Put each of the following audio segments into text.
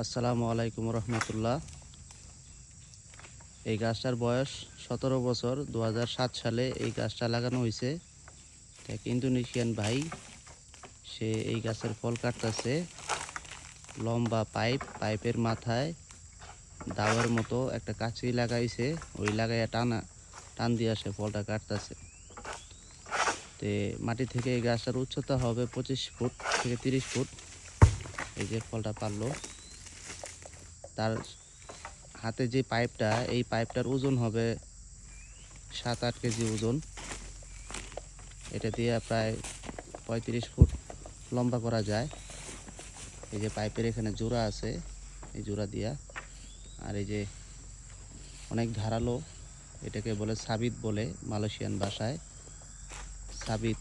আসসালামু আলাইকুম রহমতুল্লাহ। এই গাছটার বয়স সতেরো বছর দু হাজার সাত সালে এই গাছটা লাগানো হয়েছে এক ইন্দোনেশিয়ান ভাই, সে এই গাছের ফল কাটতেছে। লম্বা পাইপ, পাইপের মাথায় দাওয়ার মতো একটা কাঁচি লাগাইছে। ওই লাগাইয়া টানা, টান দিয়ে সে ফলটা কাটতেছে। তে মাটি থেকে এই গাছটার উচ্চতা হবে পঁচিশ ফুট থেকে তিরিশ ফুট। এই যে ফলটা পারল। তার হাতে যে পাইপটা, এই পাইপটার ওজন হবে সাত আট কেজি ওজন। এটা দিয়ে প্রায় পঁয়ত্রিশ ফুট লম্বা করা যায়। এই যে পাইপের এখানে জোড়া আছে, এই জোড়া দিয়া। আর এই যে অনেক ধারালো, এটাকে বলে সাবিত বলে মালয়েশিয়ান ভাষায়। সাবিত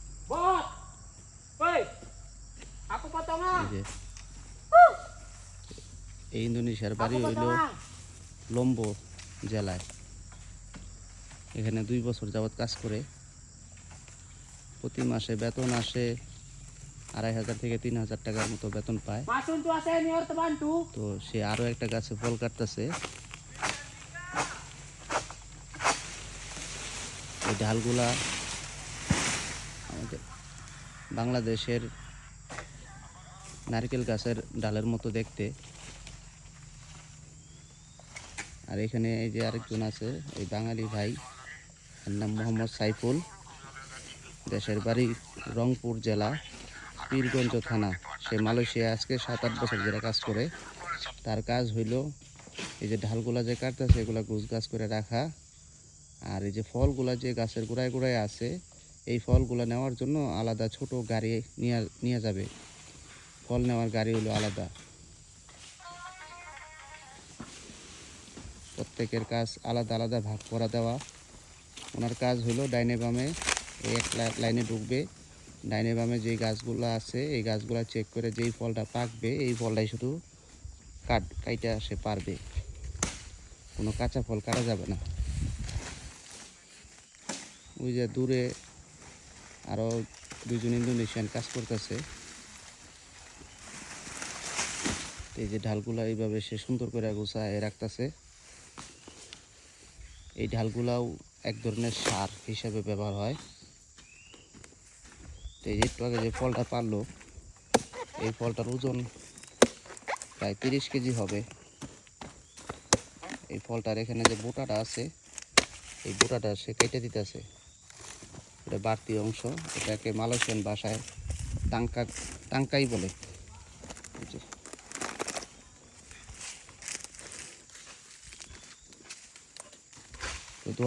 এই ইন্দোনেশিয়ার বাড়ি হইল! লম্বো জেলায়। এখানে দুই বছর যাবৎ কাজ করে। প্রতি মাসে বেতন আসে আড়াই হাজার থেকে তিন হাজার টাকার মতো বেতন পায়. তো সে আরও একটা গাছে ফল কাটতেছে। এই ডালগুলা আমাদের বাংলাদেশের নারকেল গাছের ডালের মতো দেখতে। আর এখানে এই যে আরেকজন আছে, এই বাঙালি ভাই এর নাম মোহাম্মদ সাইফুল। দেশের বাড়ি রংপুর জেলা, পীরগঞ্জ থানা। সে মালয়েশিয়া আজকে সাত আট বছর ধরে কাজ করে। তার কাজ হইল এই যে ঢালগুলা যে কাটতেছে, এগুলা গুছ গাছ করে রাখা। আর এই যে ফলগুলা যে গাছের গোড়ায় গোড়ায় আছে, এই ফলগুলা নেওয়ার জন্য আলাদা ছোট গাড়ি নিয়ে নিয়ে যাবে। ফল নেওয়ার গাড়ি হলো আলাদা। প্রত্যেকের কাজ আলাদা আলাদা ভাগ করা দেওয়া। ওনার কাজ হলো ডাইনে বামে এক লাইনে ঢুকবে। ডাইনে বামে যেই গাছগুলো আছে, এই গাছগুলো চেক করে যেই ফলটা পাকবে, এই ফলটাই শুধু কাট কাইটা সে পারবে। কোনো কাঁচা ফল কাটা যাবে না। ওই যে দূরে আরও দুজন ইন্দোনেশিয়ান কাজ করতেছে। এই যে ঢালগুলা এইভাবে সে সুন্দর করে গুছায় রাখতেছে। এই ঢালগুলাও এক ধরনের সার হিসাবে ব্যবহার হয়। তো এই যে একটু আগে যে ফলটা পারল, এই ফলটার ওজন প্রায় তিরিশ কেজি হবে। এই ফলটার এখানে যে বোটাটা আছে, এই বোটাটা সে কেটে দিতেছে। এটা বাড়তি অংশ, এটাকে মালয়েশিয়ান ভাষায় টাঙ্কা টাঙ্কাই বলে এই যে। তো দু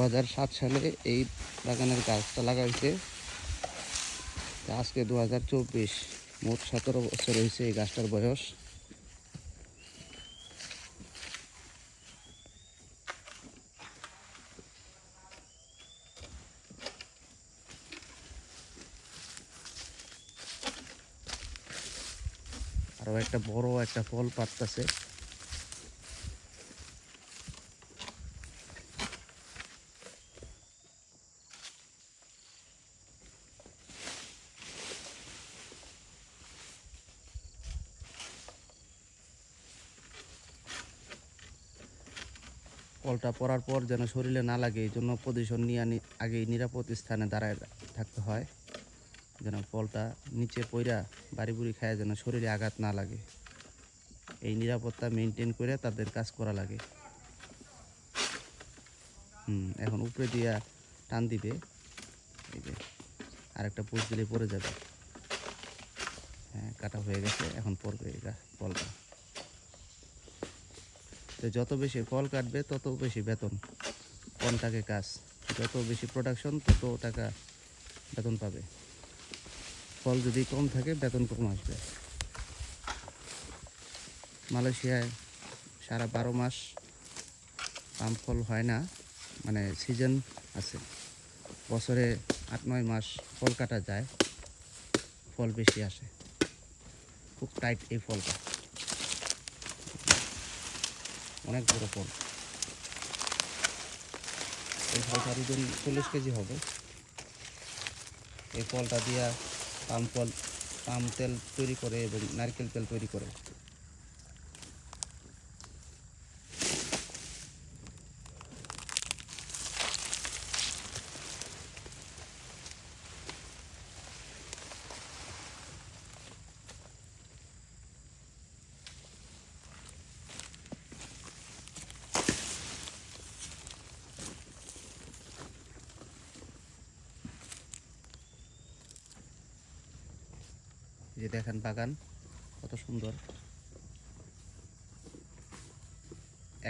সালে এই বাগানের গাছটা লাগাইছে। আজকে দু হাজার চব্বিশ, মোট সতেরো বছর হয়েছে এই গাছটার বয়স। আরও একটা বড় একটা ফল পাততেছে ফলটা পরার পর যেন শরীরে না লাগে, এই জন্য পজিশন নিয়ে আনি আগেই নিরাপদ স্থানে দাঁড়ায় থাকতে হয়। যেন ফলটা নিচে পইরা বাড়ি বুড়ি খায় যেন শরীরে আঘাত না লাগে। এই নিরাপত্তা মেনটেন করে তাদের কাজ করা লাগে। হুম, এখন উপরে দিয়া টান দিবে। এই যে, আরেকটা পোস্ট দিলে পড়ে যাবে। হ্যাঁ কাটা হয়ে গেছে, এখন পড়বে এটা ফলটা তো যত বেশি ফল কাটবে, তত বেশি বেতন। কম টাকে কাজ? যত বেশি প্রোডাকশন তত টাকা বেতন পাবে। ফল যদি কম থাকে, বেতন কম আসবে। মালয়েশিয়ায় সারা বারো মাস পাম ফল হয় না মানে সিজন আছে। বছরে আট, নয় মাস ফল কাটা যায়, ফল বেশি আসে। খুব টাইট এই ফলটা। অনেক বড় ফল। এই ফলটার ওজন চল্লিশ কেজি হবে, এই ফলটা দিয়া পাম ফল, পাম তেল তৈরি করে এবং নারকেল তেল তৈরি করে। যে দেখেন বাগান, কত সুন্দর।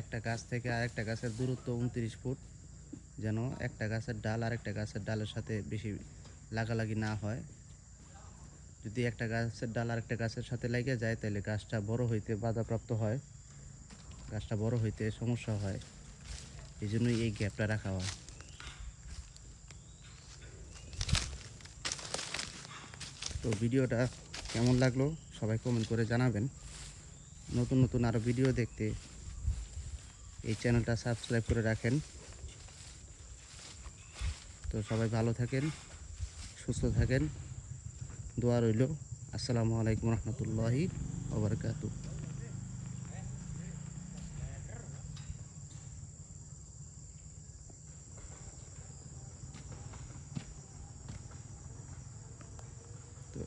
একটা গাছ থেকে আরেকটা গাছের দূরত্ব উনত্রিশ ফুট, যেন একটা গাছের ডাল আরেকটা গাছের ডালের সাথে বেশি লাগালাগি না হয়। যদি একটা গাছের ডাল আরেকটা গাছের সাথে লেগে যায়, তাহলে গাছটা বড় হইতে বাধাপ্রাপ্ত হয়। গাছটা বড় হইতে সমস্যা হয়। এই জন্যই এই গ্যাপটা রাখা হয়। তো ভিডিওটা কেমন লাগল সবাই কমেন্ট করে জানাবেন। নতুন নতুন আরও ভিডিও দেখতে এই চ্যানেলটা সাবস্ক্রাইব করে রাখেন। তো সবাই ভালো থাকেন, সুস্থ থাকেন। দোয়া রইল। আসসালামু আলাইকুম রহমতুল্লাহি ওবরকাতু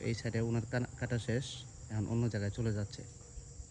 এই সাইডে ওনার কাটা শেষ। এখন অন্য জায়গায় চলে যাচ্ছে।